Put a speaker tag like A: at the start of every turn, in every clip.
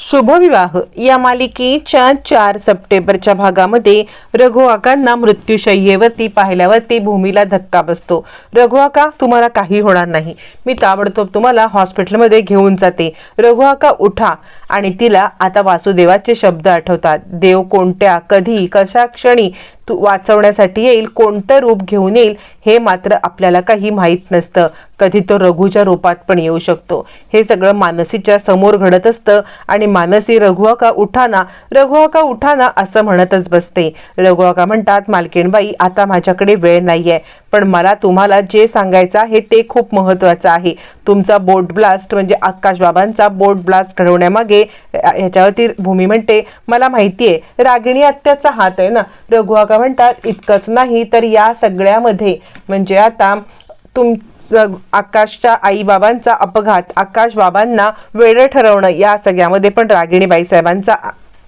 A: शुभविवाह. या मालिकेच्या चार सप्टेंबरच्या भागामध्ये रघुआकांना मृत्यूशय्येवरती पाहिल्यावरती भूमीला धक्का बसतो. रघुआका तुम्हाला काही होणार नाही. मी ताबडतोब तुम्हाला हॉस्पिटलमध्ये घेऊन जाते. रघुआका उठा. आणि तिला आता वासुदेवाचे शब्द आठवतात. देव कोणत्या कधी कशा क्षणी वाचवण्यासाठी येईल कोणतं रूप घेऊन येईल हे मात्र आपल्याला काही माहीत नसतं. कधी तो रघुच्या रूपात पण येऊ शकतो. हे सगळं मानसीच्या समोर घडत असतं आणि मानसी रघुआका उठाना रघुआका उठाना असं म्हणतच बसते. रघुआका म्हणतात मालकीणबाई आता माझ्याकडे वेळ नाही आहे पण मला तुम्हाला जे सांगायचं आहे ते खूप महत्त्वाचं आहे. तुमचा बोट ब्लास्ट म्हणजे आकाश बाबांचा बोट ब्लास्ट घडवण्यामागे ह्याच्यावरती भूमी म्हणते मला माहिती आहे रागिणी आत्याचा हात आहे ना. रघुआका म्हणतात इतकंच नाही तर या सगळ्यामध्ये म्हणजे आता तुम आकाशच्या आई बाबांचा अपघात आकाश बाबांना वेळ ठरवणं या सगळ्यामध्ये पण रागिणीबाई साहेबांचा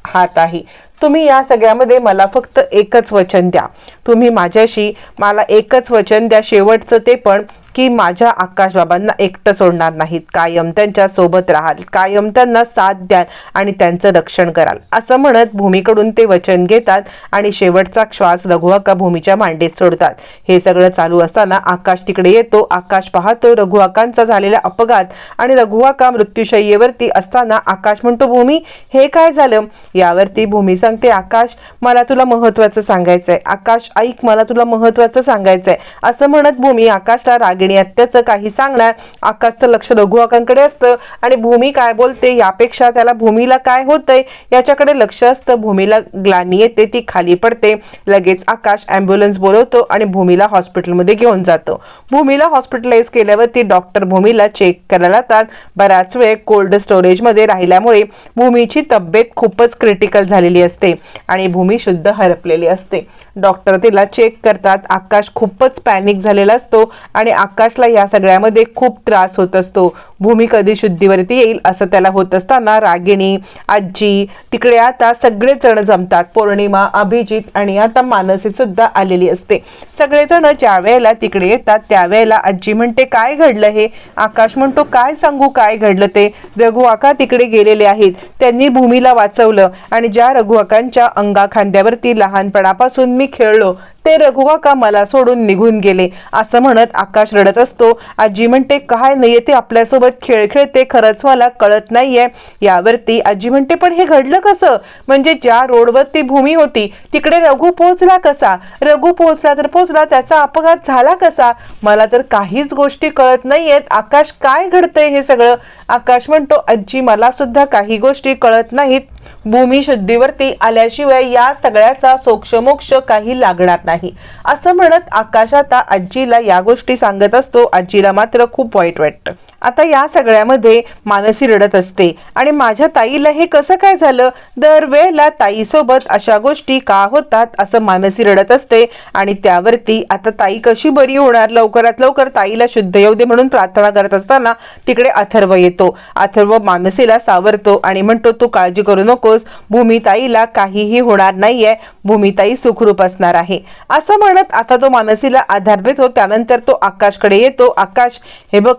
A: हात आहे. तुम्ही या सगळ्यामध्ये मला फक्त एकच वचन द्या. तुम्ही माझ्याशी मला एकच वचन द्या शेवटचं ते पण की माझ्या आकाशबाबांना एकटं सोडणार नाहीत. कायम त्यांच्यासोबत राहाल. कायम त्यांना साथ द्याल आणि त्यांचं रक्षण कराल. असं म्हणत भूमीकडून ते वचन घेतात आणि शेवटचा श्वास रघुआका भूमीच्या मांडीत सोडतात. हे सगळं चालू असताना आकाश तिकडे येतो. आकाश पाहतो रघुआकांचा झालेला अपघात आणि रघुआका मृत्यूशय्येवरती असताना आकाश म्हणतो भूमी हे काय झालं? यावरती भूमी सांगते आकाश मला तुला महत्वाचं सांगायचंय. आकाश ऐक मला तुला महत्वाचं सांगायचंय. असं म्हणत भूमी आकाशला राग रागिणी आत्याचं काही सांगणार. आकाशचं लक्ष रघुआकांकडे असतं. आणि भूमी काय बोलते? यापेक्षा त्याला भूमीला काय होतंय? याच्याकडे लक्ष असतं. भूमीला ग्लानी येते. ती खाली पडते. लगेच आकाश ॲम्ब्युलन्स बोलवतो आणि भूमीला हॉस्पिटलमध्ये घेऊन जातो. भूमीला हॉस्पिटलाइज केल्यावरती डॉक्टर भूमीला चेक करायला जातात. बराच वेळ कोल्ड स्टोरेजमध्ये राहिल्यामुळे भूमीची तब्येत खूपच क्रिटिकल झालेली असते आणि भूमी शुद्ध हरपलेली असते. डॉक्टर तिला चेक करतात. आकाश खूपच पॅनिक झालेला असतो आणि आकाशला या सगळ्यामध्ये खूप त्रास होत असतो. भूमी कधी शुद्धीवरती येईल असं त्याला होत असताना रागिणी आजी तिकडे आता सगळेजण जमतात. पौर्णिमा अभिजित आणि आता मानसी सुद्धा आलेली असते. सगळेजण ज्या वेळेला तिकडे येतात त्यावेळेला आजी म्हणते काय घडलं हे? आकाश म्हणतो काय सांगू काय घडलं ते? रघुआका तिकडे गेलेले आहेत. त्यांनी भूमीला वाचवलं आणि ज्या रघुआकांच्या अंगा खांद्यावरती लहानपणापासून मी खेळलो ते रघुवाका मला सोडून निघून गेले. असं म्हणत आकाश रडत असतो. आजी म्हणते काय नाही ते आपल्यासोबत खेळ खेळते खरंच मला कळत नाहीये. यावरती आजी म्हणते पण हे घडलं कसं? म्हणजे ज्या रोडवर ती भूमी होती तिकडे रघु पोहोचला कसा? रघु पोहोचला तर पोहोचला त्याचा अपघात झाला कसा? मला तर काहीच गोष्टी कळत नाहीयेत. आकाश काय घडतंय हे सगळं? आकाश म्हणतो आजी मला सुद्धा काही गोष्टी कळत नाहीत. भूमी शुद्धीवरती आल्याशिवाय या सगळ्याचा सोक्षमोक्ष काही लागणार नाही. असं म्हणत आकाश आता आजीला या गोष्टी सांगत असतो. आजीला मात्र खूप वाईट वाटतं. आता या सगळ्यामध्ये मानसी रडत असते. आणि माझ्या ताईला हे कसं काय झालं? दरवेळेला ताईसोबत अशा गोष्टी का होतात असं मानसी रडत असते. आणि त्यावरती आता ताई कशी बरी होणार? लवकरात लवकर ताईला शुद्ध येऊ दे म्हणून प्रार्थना करत असताना तिकडे अथर्व येतो. अथर्व मानसीला सावरतो आणि म्हणतो तू काळजी करू नकोस. भूमिताईला काहीही होणार नाहीये. भूमिताई सुखरूप असणार आहे. असं म्हणत आता तो मानसीला आधार देतो. त्यानंतर तो आकाशकडे येतो. आकाश हे बघ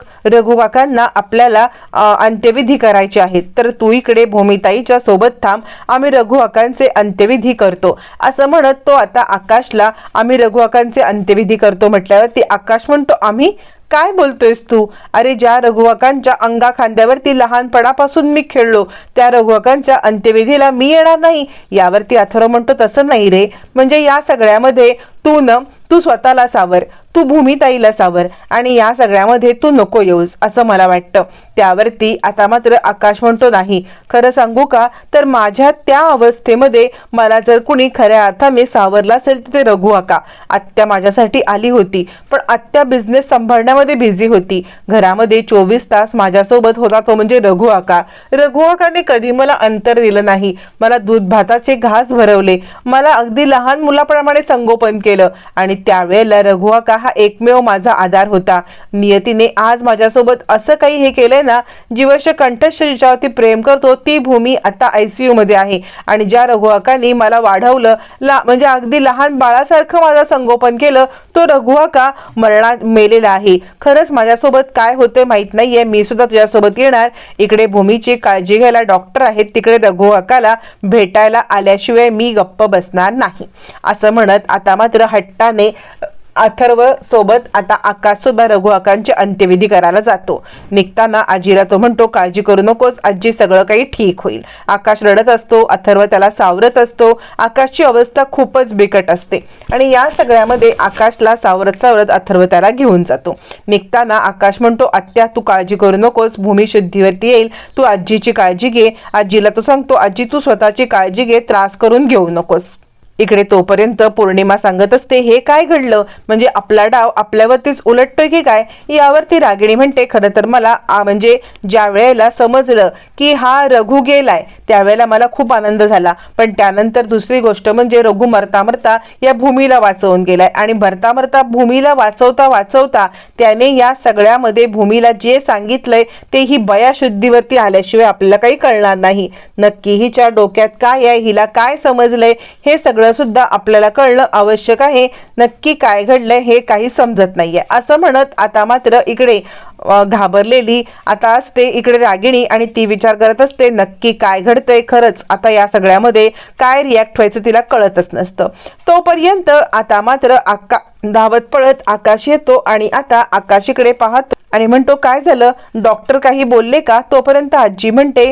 A: रघुवाकांना आपल्याला अंत्यविधी करायचे आहेत. तर तू इकडे भूमिताईच्या सोबत थांब. आम्ही रघुवाकांचे अंत्यविधी करतो. असं म्हणत तो आता आकाशला आम्ही रघुवाकांचे अंत्यविधी करतो म्हटल्यावर ती आकाश म्हणतो आम्ही? काय बोलतोयस तू? अरे ज्या रघुवाकांच्या अंगा खांद्यावरती लहानपणापासून मी खेळलो त्या रघुवाकांच्या अंत्यविधीला मी येणार नाही. यावरती अथर्व म्हणतो तसं नाही रे. म्हणजे या सगळ्यामध्ये तू न तू स्वतःला सावर. तू भूमिताईला सावर आणि या सगळ्यामध्ये तू नको येऊस असं मला वाटतं. त्यावरती आता मात्र आकाश म्हणतो नाही. खरं सांगू का? तर माझ्या त्या अवस्थेमध्ये मला जर कुणी खऱ्या अर्थाने सावरला असेल तर ते रघु आका आत्या माझ्यासाठी आली होती पण आत्या बिझनेस सांभाळण्यामध्ये बिझी होती. घरामध्ये चोवीस तास माझ्यासोबत होता तो म्हणजे रघु आका रघु आकाने कधी मला अंतर दिलं नाही. मला दूध भाताचे घास भरवले. मला अगदी लहान मुलाप्रमाणे संगोपन केलं. आणि त्यावेळेला रघु आका हा एकमेव माझा आधार होता. नियतीने आज माझ्यासोबत असं काही हे केलंय ना जीवश कंठस्थ जिच्यावरती प्रेम करतो ती भूमी आता आयसीयू मध्ये आहे. आणि ज्या रघुआकांनी मला वाढवलं ला म्हणजे अगदी लहान बाळासारखं माझं संगोपन केलं तो रघुआका मरणात मेलेला आहे. खरंच माझ्यासोबत काय होते माहीत नाहीये. मी सुद्धा तुझ्यासोबत येणार. इकडे भूमीची काळजी घ्यायला डॉक्टर आहेत. तिकडे रघुआकाला भेटायला आल्याशिवाय मी गप्प बसणार नाही. असं म्हणत आता मात्र हट्टाने अथर्व सोबत आता आकाश सुद्धा रघु आकांची अंत्यविधी करायला जातो. निघताना आजीला तो म्हणतो काळजी करू नकोस आजी सगळं काही ठीक होईल. आकाश रडत असतो अथर्व त्याला सावरत असतो. आकाशची अवस्था खूपच बिकट असते. आणि या सगळ्यामध्ये आकाशला सावरत सावरत अथर्व त्याला घेऊन जातो. निघताना आकाश म्हणतो आत्या तू काळजी करू नकोस भूमी शुद्धीवरती येईल. तू आजीची काळजी घे. आजीला तो सांगतो आजी तू स्वतःची काळजी घे त्रास करून घेऊ नकोस. इकडे तोपर्यंत पौर्णिमा सांगत असते हे काय घडलं? म्हणजे आपला डाव आपल्यावरतीच उलटतोय की काय? यावरती रागिणी म्हणते खरं तर मला म्हणजे ज्या वेळेला समजलं की हा रघु गेलाय त्यावेळेला मला खूप आनंद झाला. पण त्यानंतर दुसरी गोष्ट म्हणजे रघु मरता मरता या भूमीला वाचवून गेलाय. आणि मरता मरता भूमीला वाचवता वाचवता त्याने या सगळ्यामध्ये भूमीला जे सांगितलंय ते ही बयाशुद्धीवरती आल्याशिवाय आपल्याला काही कळणार नाही. नक्की हिच्या डोक्यात काय आहे? हिला काय समजलंय? हे सगळं सुद्धा आपल्याला कळणं आवश्यक आहे. नक्की काय घडलंय हे काही समजत नाहीये. असं म्हणत आता मात्र इकडे घाबरलेली. आता असते इकडे रागिणी आणि ती विचार करत असते नक्की काय घडतंय खरंच? आता या सगळ्यामध्ये काय रिॲक्ट व्हायचं तिला कळतच नसतं. तोपर्यंत आता मात्र आका धावत पळत आकाश येतो आणि आता आकाशीकडे पाहत आणि म्हणतो काय झालं? डॉक्टर काही बोलले का? तोपर्यंत आजी म्हणते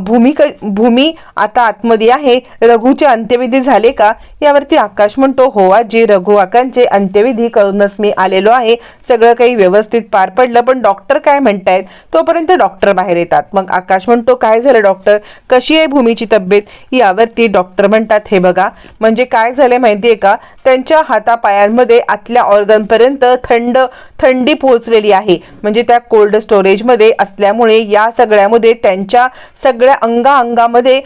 A: भूमी क- भूमी आता आतमध्ये आहे. रघूचे अंत्यविधी झाले का? यावरती आकाश म्हणतो हो आजी रघु आकांचे अंत्यविधी करूनच मी आलेलो आहे. सगळं काही व्यवस्थित पार पडलं पण डॉक्टर काय म्हणतायत तोपर्यंत डॉक्टर बाहेर येतात. मग आकाश म्हणतो काय झालं डॉक्टर? कशी आहे भूमीची तब्येत? यावरती डॉक्टर म्हणतात हे बघा म्हणजे काय झालंय माहितीये का? त्यांच्या हातापायांमध्ये आतल्या ऑर्गनपर्यंत थंड थंडी पोहोचलेली आहे. म्हणजे त्या कोल्ड स्टोरेजमध्ये असल्यामुळे या सगळ्यामध्ये त्यांच्या सगळ्या अंगा अंगामध्ये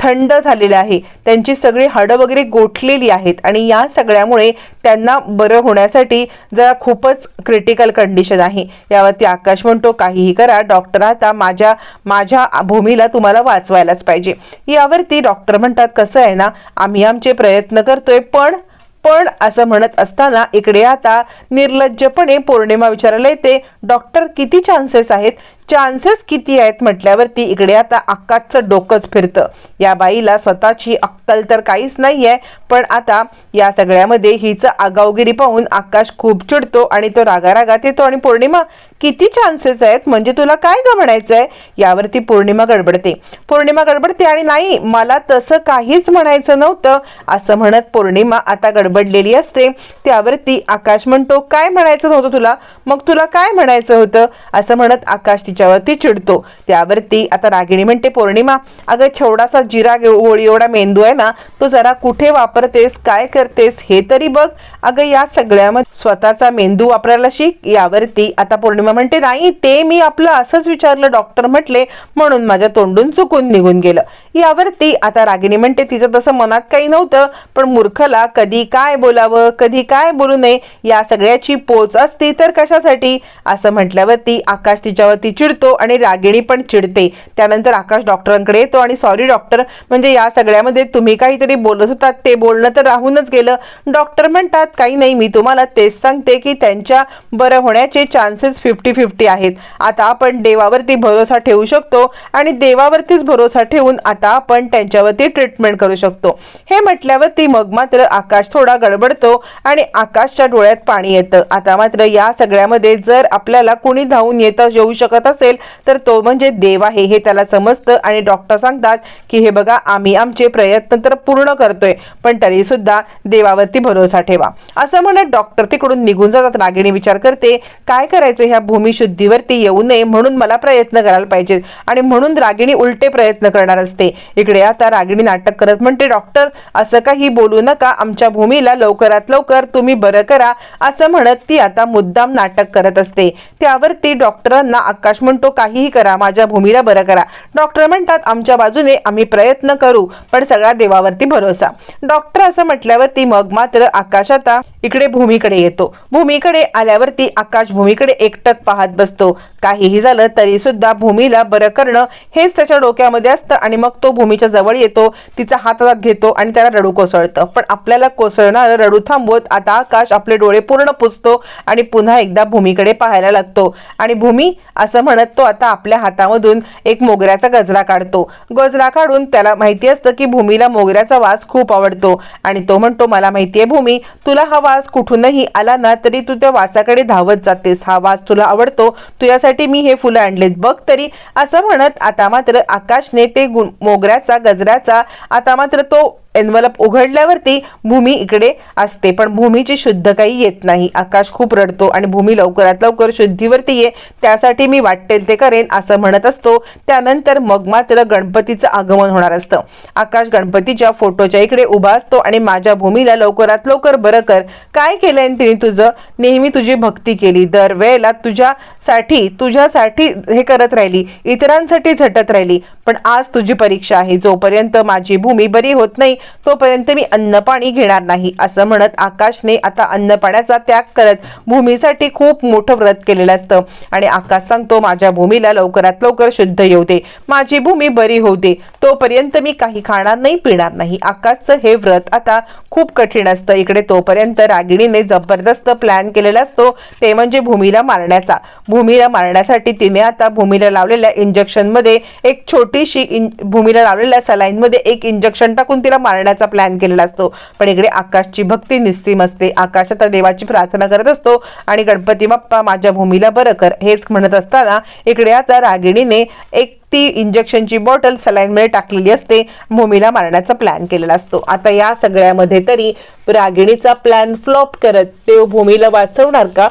A: थंड झालेलं आहे. त्यांची सगळी हाडं वगैरे गोठलेली आहेत. आणि या सगळ्यामुळे त्यांना बरं होण्यासाठी जरा खूपच क्रिटिकल कंडिशन आहे. यावरती आकाश म्हणतो काहीही करा डॉक्टर आता माझ्या माझ्या भूमीला तुम्हाला वाचवायलाच पाहिजे. यावरती डॉक्टर म्हणतात कसं आहे ना आम्ही आमचे प्रयत्न करतोय पण पण असं म्हणत असताना इकडे आता निर्लज्जपणे पौर्णिमा विचारायला येते. डॉक्टर किती चान्सेस आहेत चान्सेस किती आहेत म्हटल्यावरती इकडे आता आकाशचं डोकंच फिरतं. या बाईला स्वतःची अक्कल तर काहीच नाहीये पण आता या सगळ्यामध्ये हिचं आगावगिरी पाहून आकाश खूप चिडतो आणि तो रागारागात येतो. आणि पौर्णिमा किती चान्सेस आहेत? म्हणजे तुला काय म्हणायचं आहे यावरती पौर्णिमा गडबडते. पौर्णिमा गडबडते आणि नाही मला तसं काहीच म्हणायचं नव्हतं असं म्हणत पौर्णिमा आता गडबडलेली असते. त्यावरती आकाश म्हणतो काय म्हणायचं नव्हतं तुला? मग तुला काय म्हणायचं होतं? असं म्हणत आकाश तिच्यावरती चिडतो. त्यावरती आता रागिणी म्हणते पौर्णिमा अगं छोडासा जिरा गोळी एवढा मेंदू आहे ना तो जरा कुठे वापरतेस काय करतेस हे तरी बघ. अगं या सगळ्यामध्ये स्वतःचा मेंदू वापरायला शिक यावरती आता पौर्णिमा म्हणते नाही ते मी आपलं असंच विचारलं डॉक्टर म्हटले म्हणून माझ्या तोंडून चुकून निघून गेलं. यावरती आता रागिणी म्हणते तिचं तसं मनात काही नव्हतं पण मूर्खला कधी काय बोलावं कधी काय बोलू नये या सगळ्याची पोच असती तर कशासाठी? असं म्हटल्यावरती आकाश तिच्यावरती चिडतो आणि रागिणी पण चिडते. त्यानंतर आकाश डॉक्टरांकडे येतो आणि सॉरी डॉक्टर म्हणजे या सगळ्यामध्ये तुम्ही काहीतरी बोलत होतात. ते बोलणं तर राहूनच गेलं. डॉक्टर म्हणतात काही नाही मी तुम्हाला तेच सांगते की त्यांच्या बरं होण्याचे चान्सेस फिफ्टी फिफ्टी आहेत. आता आपण देवावरती भरोसा ठेवू शकतो आणि देवावरतीच भरोसा ठेवून आता आपण त्यांच्यावरती ट्रीटमेंट करू शकतो. हे म्हटल्यावरती मग मात्र आकाश थोडा गडबडतो आणि आकाशच्या डोळ्यात पाणी येतं. आता मात्र या सगळ्यामध्ये जर आपल्याला कुणी धावून येता येऊ शकत असेल तर तो म्हणजे देव आहे हे त्याला समजतं आणि डॉक्टर सांगतात की हे बघा आम्ही आमचे प्रयत्न तर पूर्ण करतोय पण तरी सुद्धा देवावरती भरोसा ठेवा. असं म्हणत डॉक्टर तिकडून निघून जातात. रागिणी विचार करते काय करायचं? ह्या भूमिशुद्धीवरती येऊ नये म्हणून मला प्रयत्न करायला पाहिजेत आणि म्हणून रागिणी उलटे प्रयत्न करणार असते. इकडे आता रागिणी नाटक करत म्हणते डॉक्टर असं काही बोलू नका आमच्या भूमीला लवकरात लवकर तुम्ही बरं करा असं म्हणत ती आता मुद्दाम नाटक करत असते. त्यावरती डॉक्टरांना आकाश म्हणतो काहीही करा माझ्या भूमीला बरं करा. डॉक्टर म्हणतात आमच्या बाजूने आम्ही प्रयत्न करू पण सगळा देवावरती भरोसा. डॉक्टर असं म्हटल्यावरती मग मात्र आकाश आता इकडे भूमीकडे येतो. भूमीकडे आल्यावरती आकाश भूमीकडे एकटक पाहत बसतो. काहीही झालं तरी सुद्धा भूमीला बरं करणं हेच त्याच्या डोक्यामध्ये असतं आणि मग तो भूमीच्या जवळ येतो तिचा हात हातात घेतो आणि त्याला रडू कोसळतं. पण आपल्याला कोसळणारं रडू थांबवत आता आकाश आपले डोळे पूर्ण पुसतो आणि पुन्हा एकदा भूमीकडे पाहायला लागतो. आणि भूमी असं म्हणत तो आता आपल्या हातामधून एक मोगऱ्याचा गजरा काढतो. गजरा काढून त्याला माहिती असतं की भूमीला मोगऱ्याचा वास खूप आवडतो. आणि तो म्हणतो मला माहितीये भूमी तुला हवा वास कुठूनही आला ना तरी तू त्या वासाकडे धावत जातेस. हा वास तुला आवडतो तुझ्यासाठी मी हे फुलं आणलेत. बघ तरी असं म्हणत आता मात्र आकाशने ते गुण मोगऱ्याचा गजऱ्याचा आता मात्र तो एनवलप उघडल्यावरती भूमी इकडे असते. पण भूमीची शुद्ध काही येत नाही. आकाश खूप रडतो आणि भूमी लवकरात लवकर शुद्धीवरती ये. त्यासाठी मी वाटेल ते करेन असं म्हणत असतो. त्यानंतर मग मात्र गणपतीचं आगमन होणार असतं. आकाश गणपतीच्या फोटोच्या इकडे उभा असतो आणि माझ्या भूमीला लवकरात लवकर बरं कर. काय केलंय तिने तुझं? नेहमी तुझी भक्ती केली. दरवेळेला तुझ्यासाठी तुझ्यासाठी हे करत राहिली. इतरांसाठी झटत राहिली. पण आज तुझी परीक्षा आहे. जोपर्यंत माझी भूमी बरी होत नाही तोपर्यंत मी अन्न पाणी घेणार नाही असं म्हणत आकाशने आता अन्न पाण्याचा त्याग करत भूमीसाठी खूप मोठं व्रत केलेलं असतं. आणि आकाश सांगतो माझ्या भूमीला लवकरात लवकर शुद्ध येऊ दे. माझी भूमी बरी होऊ दे. तोपर्यंत मी काही खाणार नाही पिणार नाही. आकाशचं हे व्रत आता खूप कठीण असतं. इकडे तोपर्यंत रागिणीने जबरदस्त प्लॅन केलेला असतो ते म्हणजे भूमीला मारण्याचा. भूमीला मारण्यासाठी तिने आता भूमीला लावलेल्या इंजेक्शनमध्ये एक छोटीशी इन भूमीला लावलेल्या सलाईनमध्ये एक इंजेक्शन टाकून तिला मारण्याचा प्लॅन केलेला असतो. पण इकडे आकाशची भक्ती निस्सीम असते. आकाश आता देवाची प्रार्थना करत असतो. आणि गणपती बाप्पा माझ्या भूमीला बरं कर. हेच म्हणत असताना इकडे आता रागिणीने एक ती इंजेक्शनची बॉटल सलाईनमध्ये टाकलेली असते. भूमीला मारण्याचा प्लॅन केलेला असतो. आता या सगळ्यामध्ये तरी रागिणीचा प्लॅन फ्लॉप करत देव भूमीला वाचवणार का?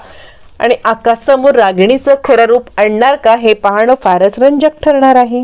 A: आणि आकाशसमोर रागिणीचं खरं रूप आणणार का? हे पाहणं फारच रंजक ठरणार आहे.